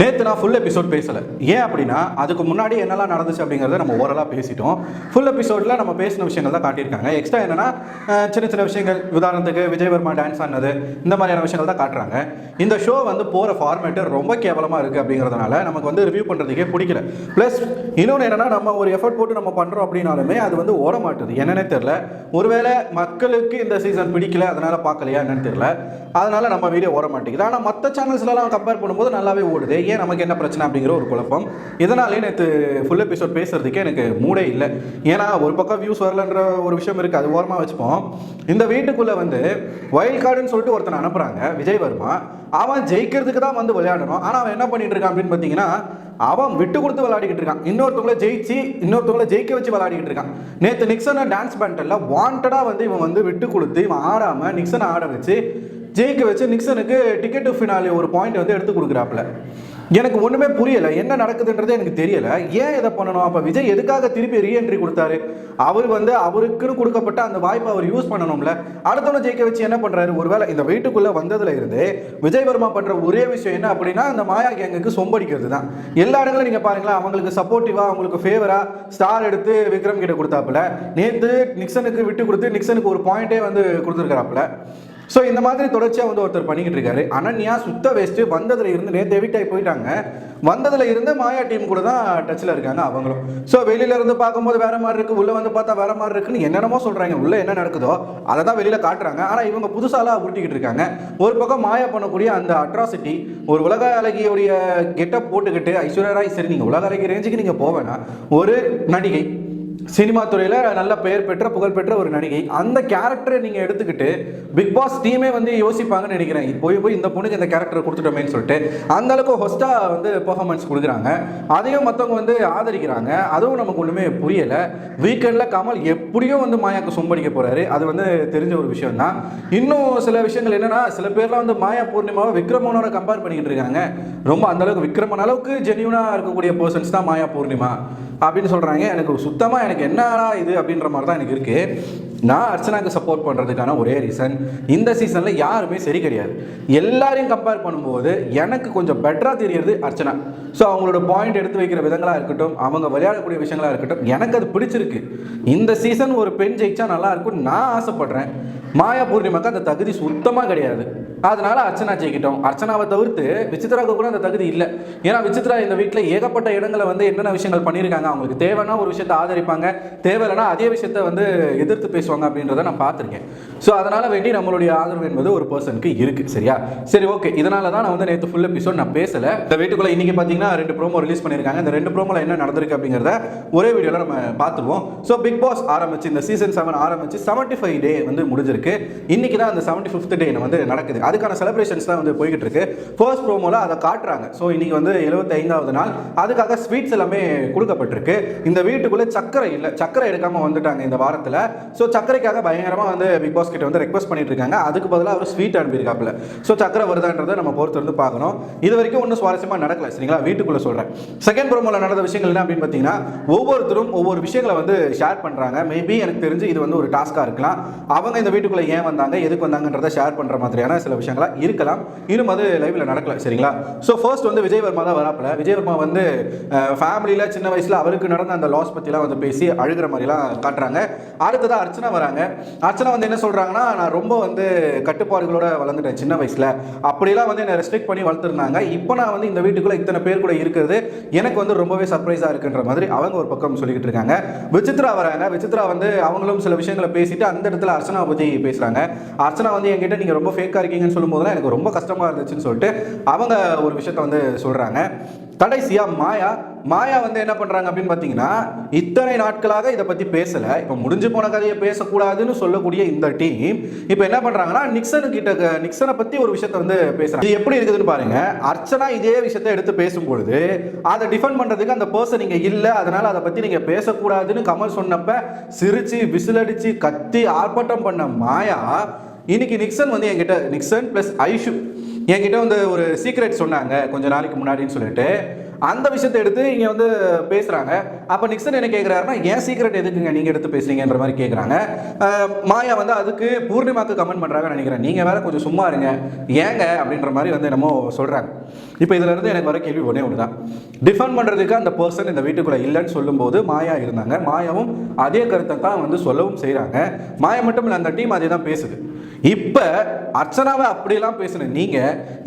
நேற்று நான் full episode பேசலை. ஏன் அப்படின்னா அதுக்கு முன்னாடி என்னெல்லாம் நடந்துச்சு அப்படிங்கிறத நம்ம ஓரலாக பேசிட்டோம். ஃபுல் எபிசோடில் நம்ம பேசின விஷயங்கள் தான் காட்டியிருக்காங்க. எக்ஸ்ட்ரா என்னன்னா சின்ன சின்ன விஷயங்கள். உதாரணத்துக்கு விஜயவர்மா டான்ஸ் ஆனது இந்த மாதிரியான விஷயங்கள் தான் காட்டுறாங்க. இந்த ஷோ வந்து போகிற ஃபார்மேட்டு ரொம்ப கேவலமாக இருக்குது அப்படிங்கிறதுனால நமக்கு வந்து ரிவ்யூ பண்ணுறதுக்கே பிடிக்கல. ப்ளஸ் இன்னொன்று என்னென்னா நம்ம ஒரு எஃபர்ட் போட்டு நம்ம பண்ணுறோம் அப்படின்னாலுமே அது வந்து ஓட மாட்டுது என்னன்னே தெரில ஒருவேளை மக்களுக்கு இந்த சீசன் பிடிக்கல அதனால் பார்க்கலையா என்னன்னு தெரியல. அதனால் நம்ம வீடியோ ஓட மாட்டேங்குது ஆனால் மற்ற சேனல்ஸ்லாம் கம்பேர் பண்ணும்போது நல்லாவே ஓடுது. ஏன் நமக்கு என்ன பிரச்சனை அப்படிங்கிற ஒரு குழப்பம். இதனாலே நேற்று ஃபுல் எபிசோட் பேசுறதுக்கே எனக்கு மூடே இல்லை. ஏன்னா ஒரு பக்கம் வியூஸ் வரலன்ற ஒரு விஷயம் இருக்குது அது ஓரமாக வச்சுப்போம். இந்த வீட்டுக்குள்ளே வந்து வைல்ட் கார்டுன்னு சொல்லிட்டு ஒருத்தனை அனுப்புகிறாங்க விஜய் வர்மா. அவன் ஜெயிக்கிறதுக்கு தான் வந்து விளையாடணும். ஆனால் அவன் என்ன பண்ணிட்டு இருக்கான் அப்படின்னு பார்த்தீங்கன்னா அவன் விட்டு கொடுத்து விளையாடிக்கிட்டு இருக்கான். இன்னொருத்தவங்கள ஜெயிச்சு இன்னொருத்தவங்கள ஜெயிக்க வச்சு விளையாடிக்கிட்டு இருக்கான். நேற்று நிக்சனை டான்ஸ் பேண்டல்ல வாண்டடாக வந்து இவன் வந்து விட்டு கொடுத்து இவன் ஆடாமல் நிக்சனை ஆட வச்சு ஜெயிக்க வச்சு நிக்சனுக்கு டிக்கெட் ஃபினாலே ஒரு பாயிண்ட் வந்து எடுத்து கொடுக்குறாப்புல. எனக்கு ஒன்றுமே புரியலை. என்ன நடக்குதுன்றது எனக்கு தெரியலை. ஏன் இதை பண்ணணும்? அப்போ விஜய் எதுக்காக திருப்பி ரீஎன்ட்ரி கொடுத்தாரு? அவர் வந்து அவருக்குன்னு கொடுக்கப்பட்ட அந்த வாய்ப்பை அவர் யூஸ் பண்ணணும்ல. அடுத்தவனை ஜெயிக்க வச்சு என்ன பண்ணுறாரு ஒருவேளை இந்த வீட்டுக்குள்ளே வந்ததுல இருந்து விஜய் வர்மா பண்ணுற ஒரே விஷயம் என்ன அப்படின்னா அந்த மாயா கேங்குக்கு சொம்படிக்கிறது தான். எல்லா இடங்களும் நீங்கள் பாருங்களேன் அவங்களுக்கு சப்போர்ட்டிவாக அவங்களுக்கு ஃபேவராக ஸ்டார் எடுத்து விக்ரம் கிட்ட கொடுத்தாப்புல. நேற்று நிக்சனுக்கு விட்டு கொடுத்து நிக்சனுக்கு ஒரு பாயிண்டே வந்து கொடுத்துருக்குறாப்புல. ஸோ இந்த மாதிரி தொடர்ச்சியாக வந்து ஒருத்தர் பண்ணிக்கிட்டு இருக்காரு. அனன்யா சுத்த வேஸ்ட்டு வந்ததில் இருந்து நேற்று எவிட் ஆகி போயிட்டாங்க. வந்ததில் இருந்து மாயா டீம் கூட தான் டச்சில் இருக்காங்க அவங்களும். ஸோ வெளியில இருந்து பார்க்கும்போது வேற மாதிரி இருக்குது உள்ளே வந்து பார்த்தா வேற மாதிரி இருக்குன்னு என்னென்னமோ சொல்கிறாங்க உள்ளே என்ன நடக்குதோ அதை தான் வெளியில் காட்டுறாங்க. ஆனால் இவங்க புதுசாலாம் உருட்டிக்கிட்டு இருக்காங்க. ஒரு பக்கம் மாயா பண்ணக்கூடிய அந்த அட்ராசிட்டி ஒரு உலக அழகியுடைய கெட்டப் போட்டுக்கிட்டு ஐஸ்வர்யா ராய் சரி நீங்கள் உலக அழகி ரேஞ்சுக்கு நீங்கள் போவேன்னா ஒரு நடிகை சினிமா துறையில் நல்ல பெயர் பெற்ற புகழ்பெற்ற ஒரு நடிகை. அந்த கேரக்டரை நீங்கள் எடுத்துக்கிட்டு பிக் பாஸ் டீமே வந்து யோசிப்பாங்கன்னு நினைக்கிறேன். போய் போய் இந்த பொண்ணுக்கு இந்த கேரக்டரை கொடுத்துட்டோமேன்னு சொல்லிட்டு அந்த அளவுக்கு ஹொஸ்டா வந்து பெர்ஃபார்மன்ஸ் கொடுக்குறாங்க. அதையும் மற்றவங்க வந்து ஆதரிக்கிறாங்க. அதுவும் நமக்கு ஒன்றுமே புரியலை. வீக்கெண்டில் கமல் எப்படியும் வந்து மாயாக்கு சொம்படிக்க போகிறாரு அது வந்து தெரிஞ்ச ஒரு விஷயம் தான் இன்னும் சில விஷயங்கள் என்னென்னா சில பேர்லாம் வந்து மாயா பூர்ணிமாவை விக்ரமனோட கம்பேர் பண்ணிக்கிட்டு இருக்காங்க. ரொம்ப அந்தளவுக்கு விக்ரமன் அளவுக்கு ஜென்யூனாக இருக்கக்கூடிய பர்சன்ஸ் தான் மாயா பூர்ணிமா. அப்படின்னு சொல்கிறாங்க எனக்கு சுத்தமாக எனக்கு என்னடா இது அப்படின்ற மாதிரி தான் எனக்கு இருக்குது நான் அர்ச்சனாக்கு சப்போர்ட் பண்ணுறதுக்கான ஒரே ரீசன் இந்த சீசனில் யாருமே சரி கிடையாது. எல்லாரையும் கம்பேர் பண்ணும்போது எனக்கு கொஞ்சம் பெட்டராக தெரியறது அர்ச்சனா. ஸோ அவங்களோட பாயிண்ட் எடுத்து வைக்கிற விதங்களாக இருக்கட்டும் அவங்க விளையாடக்கூடிய விஷயங்களாக இருக்கட்டும் எனக்கு அது பிடிச்சிருக்கு. இந்த சீசன் ஒரு பெண் ஜெயிச்சா நல்லா இருக்கும் நான் ஆசைப்படுறேன். மாயா பூர்ணிமாக்கு அந்த தகுதி சுத்தமாக கிடையாது. அதனால அர்ச்சனா ஜெயிக்கிட்டோம். அர்ச்சனாவை தவிர்த்து விசித்ராவுக்கு கூட அந்த தகுதி இல்லை. ஏன்னா விசித்ரா இந்த வீட்டில் ஏகப்பட்ட இடங்களை வந்து என்னென்ன விஷயங்கள் பண்ணியிருக்காங்க அவங்களுக்கு தேவைன்னா ஒரு விஷயத்தை ஆதரிப்பாங்க. தேவையில்லைன்னா அதே விஷயத்த வந்து எதிர்த்து பேசுவாங்க. அப்படின்றத நான் பார்த்துருக்கேன். ஸோ அதனால் வேண்டி நம்மளுடைய ஆதரவு என்பது ஒரு பர்சனுக்கு இருக்கு சரியா? சரி ஓகே இதனால தான் நான் வந்து நேற்று ஃபுல் எபிசோட் நான் பேசல. இந்த வீட்டுக்குள்ள இன்னைக்கு பார்த்தீங்கன்னா ரெண்டு ப்ரோமோ ரிலீஸ் பண்ணியிருக்காங்க. இந்த ரெண்டு ப்ரோமோல என்ன நடந்திருக்கு அப்படிங்கிறத ஒரே வீடியோவில் நம்ம பார்த்துருவோம். ஸோ பிக் பாஸ் ஆரம்பிச்சு இந்த சீசன் செவன் ஆரம்பிச்சு செவன்ட்டி ஃபைவ் டே வந்து முடிஞ்சிருக்கு. இன்னைக்கு தான் அந்த செவன்ட்டி ஃபிஃப்த் டே வந்து நடக்குது. அதுக்கான செலிப்ரேஷன்ஸ் தான் வந்து போய்கிட்டு இருக்கு. ஃபர்ஸ்ட் ப்ரோமோல அதை காட்டுறாங்க. ஸோ இன்னைக்கு வந்து எழுபத்தி ஐந்தாவது நாள். அதுக்காக ஸ்வீட்ஸ் எல்லாமே கொடுக்கப்பட்டிருக்கு. இந்த வீட்டுக்குள்ளே சக்கரை இல்லை. சக்கரை எடுக்காம வந்துட்டாங்க இந்த வாரத்தில். ஸோ சக்கரைக்காக பயங்கரமாக வந்து பிக் பாஸ் கிட்ட வந்து ரெக்வஸ்ட் பண்ணிட்டு இருக்காங்க. அதுக்கு பதிலாக அவர் ஸ்வீட் அனுப்பியிருக்காப்புல ஸோ சக்கரை வருதான்றதை நம்ம பொறுத்து வந்து பார்க்கணும். இது வரைக்கும் ஒன்றும் சுவாரஸ்யமாக நடக்கல சரிங்களா? வீட்டுக்குள்ளே சொல்கிறேன் செகண்ட் ப்ரோமோவில் நடந்த விஷயங்கள் என்ன அப்படின்னு பார்த்தீங்கன்னா ஒவ்வொருத்தரும் ஒவ்வொரு விஷயங்களை வந்து ஷேர் பண்ணுறாங்க மேபி எனக்கு தெரிஞ்சு இது வந்து ஒரு டாஸ்காக இருக்கலாம். அவங்க இந்த வீட்டுக்குள்ளே ஏன் வந்தாங்க எதுக்கு வந்தாங்கன்றதை ஷேர் பண்ணுற மாதிரியான சில விஷயங்களா இருக்கலாம். இன்னும் அது லைவ்ல நடக்கல சரிங்களா? ஸோ ஃபர்ஸ்ட் வந்து விஜய் வர்மா தான் வராப்புல. விஜய் வர்மா வந்து ஃபேமிலியில் சின்ன வயசில் அவருக்கு நடந்த அந்த லாஸ் பற்றிலாம் வந்து பேசி அழுகிற மாதிரிலாம் காட்டுறாங்க. அடுத்ததாக அர்ச்சனா வராங்க. அர்ச்சனா வந்து என்ன சொல்கிறாங்கன்னா நான் ரொம்ப வந்து கட்டுப்பாடுகளோட வளர்ந்துட்டேன் சின்ன வயசில். அப்படிலாம் வந்து என்னை ரெஸ்ட்ரிக்ட் பண்ணி வளர்த்துருந்தாங்க. இப்போ நான் வந்து இந்த வீட்டுக்குள்ளே இத்தனை பேர் கூட இருக்கிறது எனக்கு வந்து ரொம்பவே சர்ப்ரைஸாக இருக்குன்ற மாதிரி அவங்க ஒரு பக்கம் சொல்லிக்கிட்டு இருக்காங்க. விசித்ரா வராங்க. விசித்ரா வந்து அவங்களும் சில விஷயங்களை பேசிட்டு அந்த இடத்துல அர்ச்சனா பற்றி பேசுகிறாங்க அர்ச்சனா வந்து என்கிட்ட நீங்கள் ரொம்ப ஃபேக்காக இருக்கீங்கன்னு சொல்லும்போதுலாம் எனக்கு ரொம்ப கஷ்டமாக இருந்துச்சுன்னு சொல்லிட்டு அவங்க ஒரு விஷயத்த வந்து சொல்கிறாங்க கடைசியா மாயா மாயா வந்து என்ன பண்றாங்க அப்படின்னு பார்த்தீங்கன்னா இத்தனை நாட்களாக இதை பத்தி பேசல. இப்போ முடிஞ்சு போன கதையை பேசக்கூடாதுன்னு சொல்லக்கூடிய இந்த டீம் இப்போ என்ன பண்றாங்கன்னா நிக்சனு கிட்ட நிக்சனை பத்தி ஒரு விஷயத்த வந்து பேசுறாங்க. இது எப்படி இருக்குதுன்னு பாருங்க. அர்ச்சனா இதே விஷயத்தை எடுத்து பேசும்பொழுது அதை டிஃபெண்ட் பண்றதுக்கு அந்த பர்சன் நீங்க இல்ல. அதனால அதை பத்தி நீங்க பேசக்கூடாதுன்னு கமல் சொன்னப்ப சிரிச்சு விசிலடிச்சு கத்தி ஆர்ப்பாட்டம் பண்ண மாயா இன்னைக்கு நிக்சன் வந்து என்கிட்ட நிக்சன் ப்ளஸ் ஐஷு என்கிட்ட வந்து ஒரு சீக்ரெட் சொன்னாங்க கொஞ்ச நாளைக்கு முன்னாடின்னு சொல்லிட்டு. அந்த விஷயத்தை எடுத்து இங்கே வந்து பேசுகிறாங்க அப்போ நிக்சன் என்ன கேட்குறாருன்னா ஏன் சீக்ரெட் எதுக்குங்க நீங்கள் எடுத்து பேசுறீங்கன்ற மாதிரி கேட்குறாங்க மாயா வந்து அதுக்கு பூர்ணிமாக்கு கமெண்ட் பண்ணுறாங்கன்னு நினைக்கிறேன். நீங்கள் வேற கொஞ்சம் சும்மா இருங்க. ஏங்க? அப்படின்ற மாதிரி வந்து என்னமோ சொல்கிறாங்க இப்போ இதுலேருந்து எனக்கு வர கேள்வி ஒன்றே ஒன்று தான் டிஃபெண்ட் பண்ணுறதுக்கு அந்த பர்சன் இந்த வீட்டுக்குள்ளே இல்லைன்னு சொல்லும்போது மாயா இருந்தாங்க. மாயாவும் அதே கருத்தை தான் வந்து சொல்லவும் செய்கிறாங்க மாயா மட்டும் இல்லை அந்த டீம் அதே தான் பேசுது. இப்போ அர்ச்சனாவை அப்படிலாம் பேசின நீங்க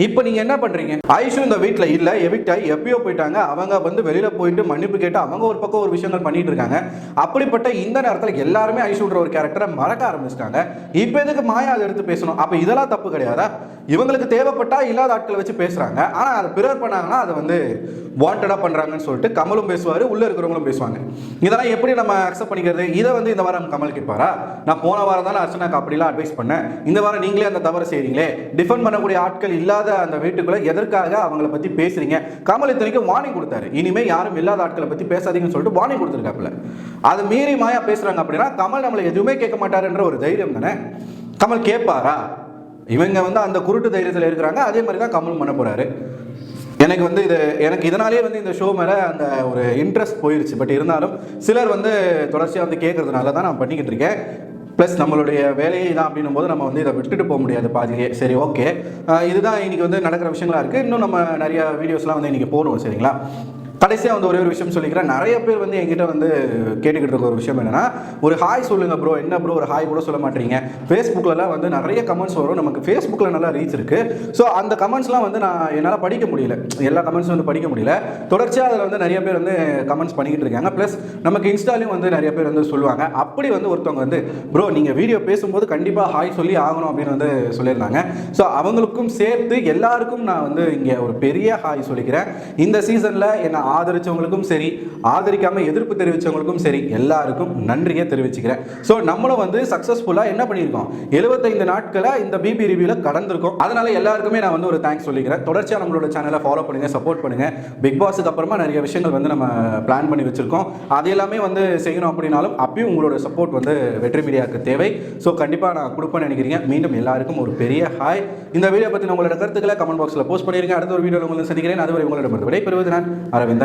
இப்போ நீங்க என்ன பண்றீங்க? ஆயுஷும் இந்த வீட்டில் இல்லை எவிக்ட் ஆகி எப்பயோ போயிட்டாங்க. அவங்க வந்து வெளியில போயிட்டு மன்னிப்பு கேட்டு அவங்க ஒரு பக்கம் ஒரு விஷயங்கள் பண்ணிட்டு இருக்காங்க. அப்படிப்பட்ட இந்த நேரத்தில் எல்லாருமே ஐஷுன்ற ஒரு கேரக்டரை மறக்க ஆரம்பிச்சிட்டாங்க. இப்போ எதுக்கு மாயா அதை எடுத்து பேசணும்? அப்போ இதெல்லாம் தப்பு கிடையாதா? இவங்களுக்கு தேவைப்பட்டா இல்லாத ஆட்களை வச்சு பேசுறாங்க. ஆனால் அதை பிறர் பண்ணாங்கன்னா அதை வந்து வாண்டடாக பண்ணுறாங்கன்னு சொல்லிட்டு கமலும் பேசுவார் உள்ள இருக்கிறவங்களும் பேசுவாங்க. இதெல்லாம் எப்படி நம்ம அக்செப்ட் பண்ணிக்கிறது? இதை வந்து இந்த வாரம் கமல் கேட்பாரா? நான் போன வாரம் தானே அர்ச்சனாக்கு அப்படிலாம் அட்வைஸ் பண்ணேன். இந்த வாரம் நீங்களே அந்த தவறு செய்கிறீங்களே டிஃபெண்ட் பண்ணக்கூடிய ஆட்கள் இல்லாத அந்த வீட்டுக்குள்ளே எதற்காக அவங்கள பற்றி பேசுறீங்க? கமல் இத்தனைக்கும் வார்னிங் கொடுத்தாரு. இனிமே யாரும் இல்லாத ஆட்களை பற்றி பேசாதீங்கன்னு சொல்லிட்டு வார்னிங் கொடுத்துருக்காப்புல. அது மீறி மாயா பேசுகிறாங்க அப்படின்னா கமல் நம்மளை எதுவுமே கேட்க மாட்டாருன்ற ஒரு தைரியம் தானே? கமல் கேட்பாரா? இவங்க வந்து அந்த குருட்டு தைரியத்தில் இருக்கிறாங்க. அதே மாதிரி தான் கமல் பண்ண போகிறாரு எனக்கு வந்து இது எனக்கு இதனாலே வந்து இந்த ஷோ மேலே அந்த ஒரு இன்ட்ரெஸ்ட் போயிருச்சு. பட் இருந்தாலும் சிலர் வந்து தொடர்ச்சியாக வந்து கேட்கறதுனால தான் நான் பண்ணிக்கிட்டு இருக்கேன். ப்ளஸ் நம்மளுடைய வேலையை தான் அப்படின்னும் போது நம்ம வந்து இதை விட்டுட்டு போக முடியாது பாதியிலே. சரி ஓகே இதுதான் இன்னைக்கு வந்து நடக்கிற விஷயங்களா இருக்குது இன்னும் நம்ம நிறைய வீடியோஸ்லாம் வந்து இன்னைக்கு போடுவோம் சரிங்களா? கடைசியாக வந்து ஒரே ஒரு விஷயம் சொல்லிக்கிறேன். நிறைய பேர் வந்து என்கிட்ட வந்து கேட்டுக்கிட்டு இருக்க ஒரு விஷயம் என்னென்னா ஒரு ஹாய் சொல்லுங்கள் ப்ரோ என்ன ப்ரோ ஒரு ஹாய் கூட சொல்ல மாட்டீங்க. ஃபேஸ்புக்கிலலாம் வந்து நிறைய கமெண்ட்ஸ் வரும். நமக்கு ஃபேஸ்புக்கில் நல்லா ரீச் இருக்குது ஸோ அந்த கமெண்ட்ஸ்லாம் வந்து நான் என்னால் படிக்க முடியல. எல்லா கமெண்ட்ஸும் வந்து படிக்க முடியல. தொடர்ச்சியாக அதில் வந்து நிறைய பேர் வந்து கமெண்ட்ஸ் பண்ணிக்கிட்டு இருக்காங்க. ப்ளஸ் நமக்கு இன்ஸ்டாலையும் வந்து நிறைய பேர் வந்து சொல்லுவாங்க. அப்படி வந்து ஒருத்தவங்க வந்து ப்ரோ நீங்கள் வீடியோ பேசும்போது கண்டிப்பாக ஹாய் சொல்லி ஆகணும் அப்படின்னு வந்து சொல்லியிருந்தாங்க. ஸோ அவங்களுக்கும் சேர்த்து எல்லாருக்கும் நான் வந்து இங்கே ஒரு பெரிய ஹாய் சொல்லிக்கிறேன். இந்த சீசனில் என்னை ஆதரிச்சவங்களுக்கும் சரி ஆதரிக்காமல் எதிர்ப்பு தெரிவித்தவங்களுக்கும் சரி எல்லாருக்கும் நன்றியை தெரிவிச்சுக்கிறேன். ஸோ நம்மளும் வந்து சக்ஸஸ்ஃபுல்லாக என்ன பண்ணியிருக்கோம்? எழுபத்தைந்து நாட்களை இந்த பிபி ரிவியூவில் கடந்திருக்கோம். அதனால எல்லாருக்குமே நான் வந்து ஒரு தேங்க்ஸ் சொல்லிக்கிறேன். தொடர்ச்சியாக நம்மளோட சேனலை ஃபாலோ பண்ணுங்கள் சப்போர்ட் பண்ணுங்கள் பிக் பாஸுக்கு அப்புறமா நிறைய விஷயங்கள் வந்து நம்ம பிளான் பண்ணி வச்சுருக்கோம். அது எல்லாமே வந்து செய்யணும் அப்படின்னாலும் அப்பயும் உங்களோட சப்போர்ட் வந்து வெற்றி மீடியாவுக்கு தேவை. ஸோ கண்டிப்பாக நான் கொடுப்பேன்னு நினைக்கிறீங்க. மீண்டும் எல்லாருக்கும் ஒரு பெரிய ஹாய் இந்த வீடியோ பற்றி உங்களோட கருத்துக்களை கமெண்ட் பாக்ஸில் போஸ்ட் பண்ணியிருக்கேன் அடுத்த ஒரு வீடியோவில் உங்களை சந்திக்கிறேன். அதுவரை உங்களோட விடைபெறுவது நான் அரவிந்த்.